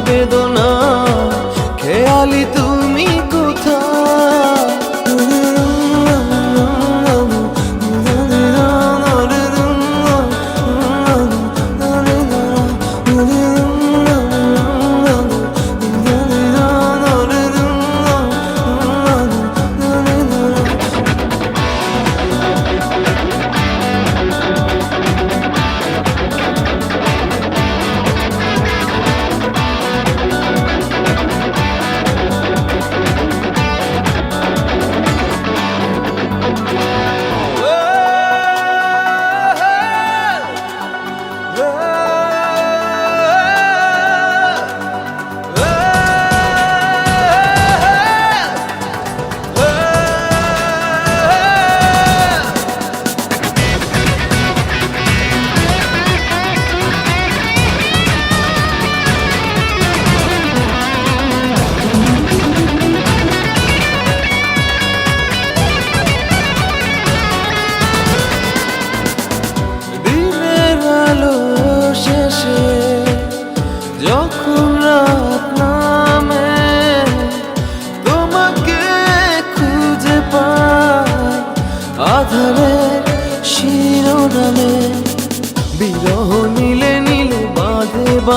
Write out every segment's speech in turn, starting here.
বেদনা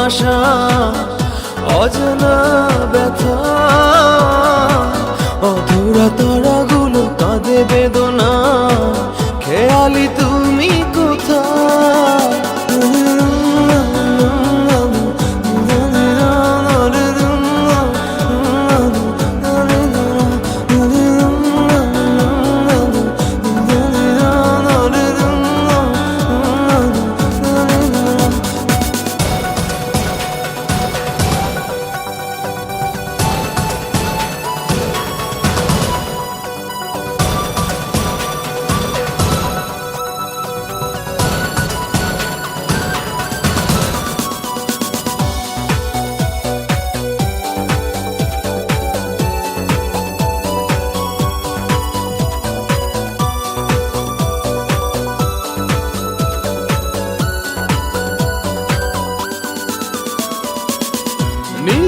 অজনা অজানা ব্যথা।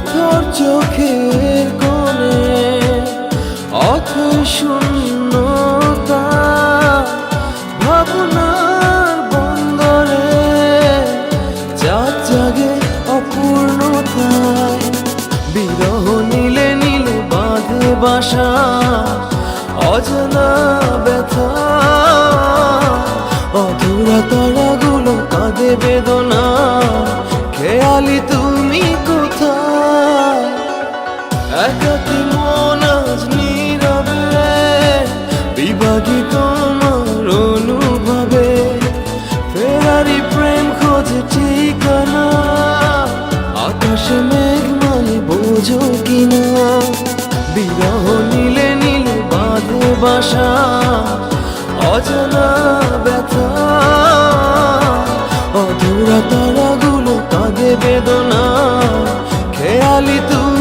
নিথর চোখের কোণে, অথই শূন্যতা, ভাবনার বন্দরে চাঁদ জাগে অপূর্ণতায়। বিরহ নীলে নীলে বাঁধে বাসা, অজানা ব্যথা। অধুরা তারাগুলো কাঁদে বেদনা খেয়ালি তুমি কোথায়? একাকি মন আজ নীরবে, বিভাগী তোমার অনুভবে। ফেরারি প্রেম খোঁজে ঠিকানা, আকাশে মেঘ মানে বোঝো কিনা। বিরহ নীলে নীলে, বাঁধে বাসা, অজানা ব্যথা। অধুরা বেদনা খেয়ালি তুই